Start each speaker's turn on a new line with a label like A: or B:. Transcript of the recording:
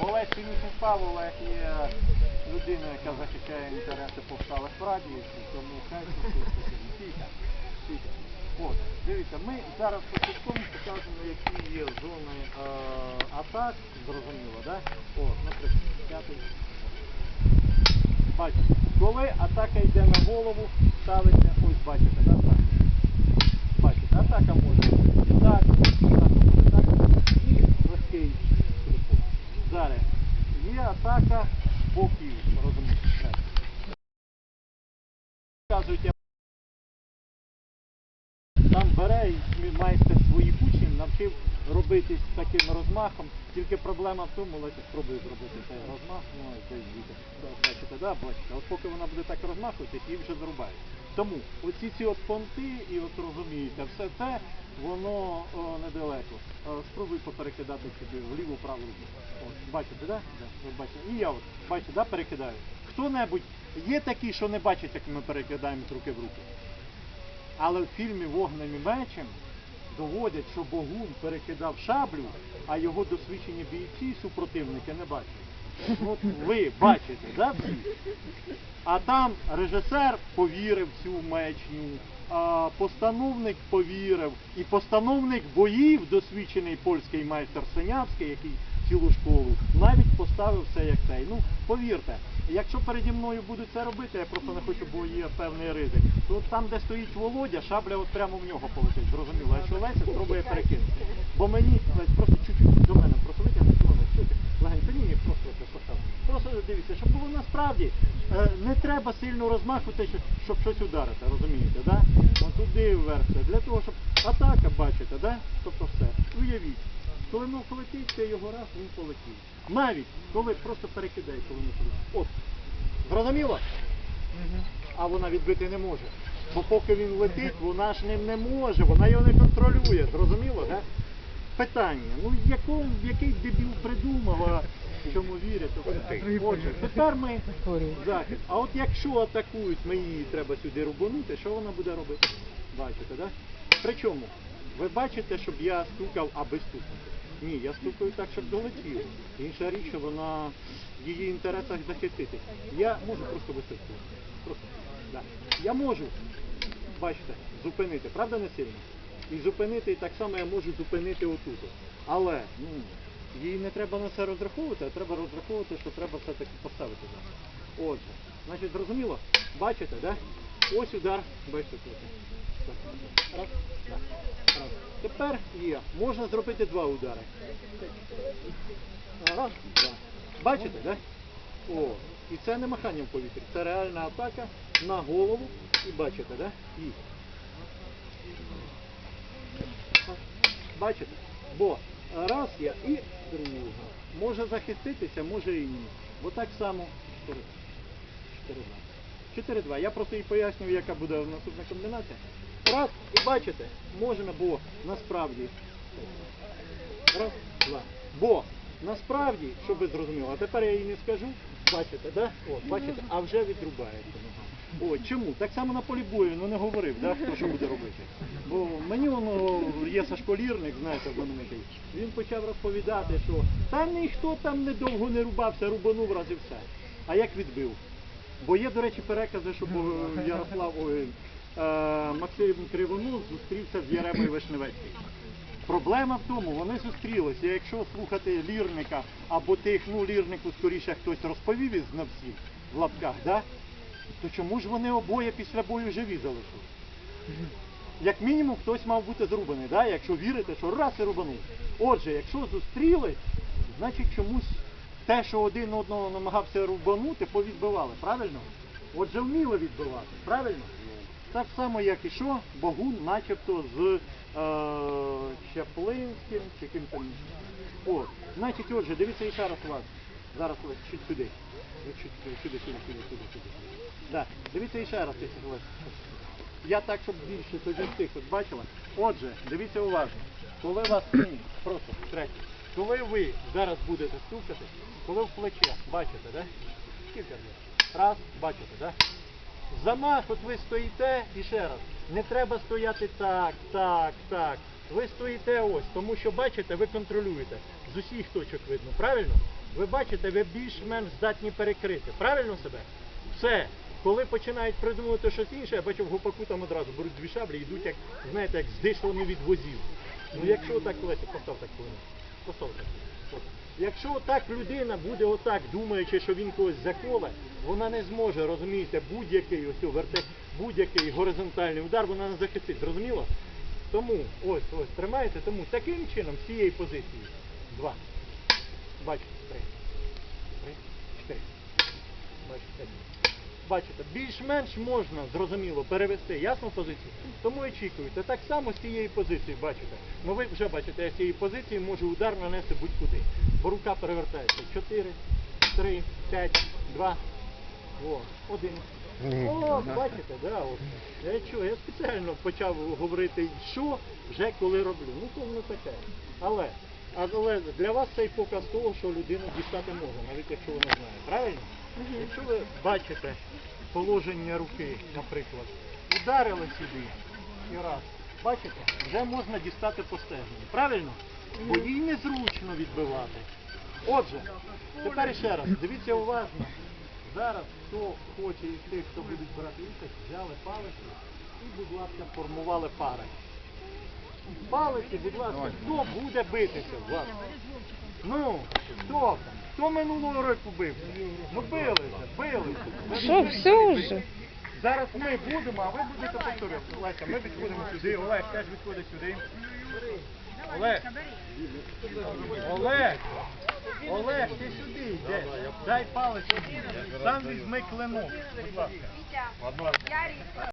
A: Олег Сінічний спав, Олег є людина, яка захищає інтереси повсталих радіївців, тому хай. От, дивіться, ми зараз початково покажемо, які є зони е, атак, зрозуміло, да? От, наприклад, п'ятий. Бачите, коли атака йде на голову, ставиться, ось бачите, да, так. Бачите, атака може бути і так, атака може так, і легкий телефон. Зараз є атака боків, розумієте. Показують, я там бере і майстер своїх учнів навчив робити з таким розмахом. Тільки проблема в тому, Леся спробує зробити цей розмах, ну десь діти. Бачите, да, бачите. От поки вона буде так розмахуватись, її вже зрубають. Тому оці ці от понти і от розумієте, все це воно о, недалеко. Е, Спробуй поперекидати собі вліву праву руку. Бачите, да? Да, бачите. І я от, бачите, да, перекидаю. Хто-небудь є такі, що не бачать, як ми перекидаємо з руки в руки? Але в фільмі Вогнем і мечем доводять, що Богун перекидав шаблю, а його досвідчені бійці, супротивники не бачать. От ви бачите, да, всі? А там режисер повірив цю мечню, а постановник повірив, і постановник боїв, досвідчений польський майстер Синявський, який цілу школу, навіть поставив все як цей. Ну, повірте, якщо переді мною будуть це робити, я просто не хочу, бо є певний ризик, то там, де стоїть Володя, шабля от прямо в нього полетить, зрозуміло. Якщо Леся спробує перекинути. Бо мені просто чуть-чуть до мене просто витягнути, чути, легенько, ні, просто поставив. Просто дивіться, щоб було насправді, е, не треба сильно розмахувати, щоб, щось ударити, розумієте, да? Туди вверх, для того, щоб атака, бачите, да? тобто все. Уявіть, коли воно полетить, це його раз, він полетів. Навіть, коли просто перекидає, коли не полетить. От, зрозуміло? А вона відбити не може. Бо поки він летить, вона ж ним не може, вона його не контролює, зрозуміло, да? Питання, ну якому, який дебіл придумав, а чому вірять, то. Отже, тепер ми захід. А от якщо атакують, ми її треба сюди рубанути, що вона буде робити? Бачите, да? Причому, ви бачите, щоб я стукав, аби стукнути. Ні, я стукаю так, щоб долетіло. Інша річ, що вона в її інтересах захистити. Я можу просто висипати. Просто. Да. Я можу, бачите, зупинити, правда не сильно? І зупинити, і так само я можу зупинити отут. Але ну, їй не треба на це розраховувати, а треба розраховувати, що треба все-таки поставити. Отже, значить, зрозуміло? Бачите, да? Ось удар, бачите. Так. Раз. Раз. Тепер є. Можна зробити два удари. Раз, два. Бачите, да? О, і це не махання в повітрі, це реальна атака на голову. І бачите, да? І. Бачите? Бо раз я і друга. Може захиститися, може і ні. Бо так само 4-2. 4-2. Я просто і пояснюю, яка буде наступна комбінація. Раз, і бачите, можна, бо насправді. Раз, два. Бо насправді, щоб ви зрозуміли, а тепер я їй не скажу, бачите, да? О, бачите, а вже відрубається. О, чому? Так само на полі бою, ну не говорив, да, хто що буде робити. Бо мені воно є сашколірник, знаєте, знаменитий. Він почав розповідати, що та ніхто там недовго не рубався, рубанув раз і все. А як відбив? Бо є, до речі, перекази, що Ярослав ой, е, Максим Кривонос зустрівся з Яремою Вишневецьким. Проблема в тому, вони зустрілися. Якщо слухати лірника або тих, ну лірнику скоріше хтось розповів із знавців в лапках, да? то чому ж вони обоє після бою живі залишилися? Як мінімум хтось мав бути зрубаний, да? якщо вірите, що раз і рубанув. Отже, якщо зустрілись, значить чомусь те, що один одного намагався рубанути, повідбивали, правильно? Отже, вміли відбивати, правильно? Так само, як і що, Богун начебто з е, Чаплинським чи ким там. О, значить, отже, дивіться ще раз вас. Зараз ось чуть сюди. Чуть сюди, сюди, сюди, сюди, сюди, сюди. Да. Дивіться ще раз, якщо. Я так, щоб більше тоді встиг, бачила. Отже, дивіться уважно. Коли вас просто третє. Коли ви зараз будете стукати, коли в плече, бачите, да? Скільки разів? Раз, бачите, да? Замах, от ви стоїте і ще раз. Не треба стояти так, так, так. Ви стоїте ось, тому що бачите, ви контролюєте. З усіх точок видно, правильно? Ви бачите, ви більш-менш здатні перекрити. Правильно себе? Все. Коли починають придумувати щось інше, я бачу в гупаку там одразу беруть дві шаблі і йдуть, як, знаєте, як здишлені від возів. Ну якщо так, Леся, постав так хвилину. От. Якщо так людина буде отак, думаючи, що він когось заколе, вона не зможе, розумієте, будь-який ось будь-який горизонтальний удар вона не захистить. Зрозуміло? Тому ось ось тримаєте, тому таким чином з цієї позиції. Два. Бачите, три. Три, чотири. Бачите. Бачите, більш-менш можна, зрозуміло, перевести ясну позицію. Тому очікуйте. Так само з цієї позиції, бачите. Ну ви вже бачите, я з цієї позиції можу удар нанести будь-куди. Бо рука перевертається. Чотири, три, п'ять, два, о, один. О, бачите, да, от. Я чую, я спеціально почав говорити, що вже коли роблю. Ну то воно таке. Але, але для вас цей показ того, що людину дістати може, навіть якщо вона знає. Правильно? Якщо ви бачите положення руки, наприклад, ударили сюди і раз. Бачите, вже можна дістати по стегну. Правильно? Бо їй незручно відбивати. Отже, тепер ще раз, дивіться уважно. Зараз хто хоче із тих, хто будуть брати участь, взяли палиці і, будь ласка, формували пари. Палиці, будь ласка, хто буде битися з вас? Ну, хто там? Хто минулого року бився? Ну билися, билися.
B: Що, все вже?
A: Зараз ми будемо, а ви будете повторювати. Олеся, ми відходимо сюди. Олег теж відходить сюди. Олег. Олег. Олег, ти сюди йдеш. Дай палець. Сам візьми клинок. Будь ласка.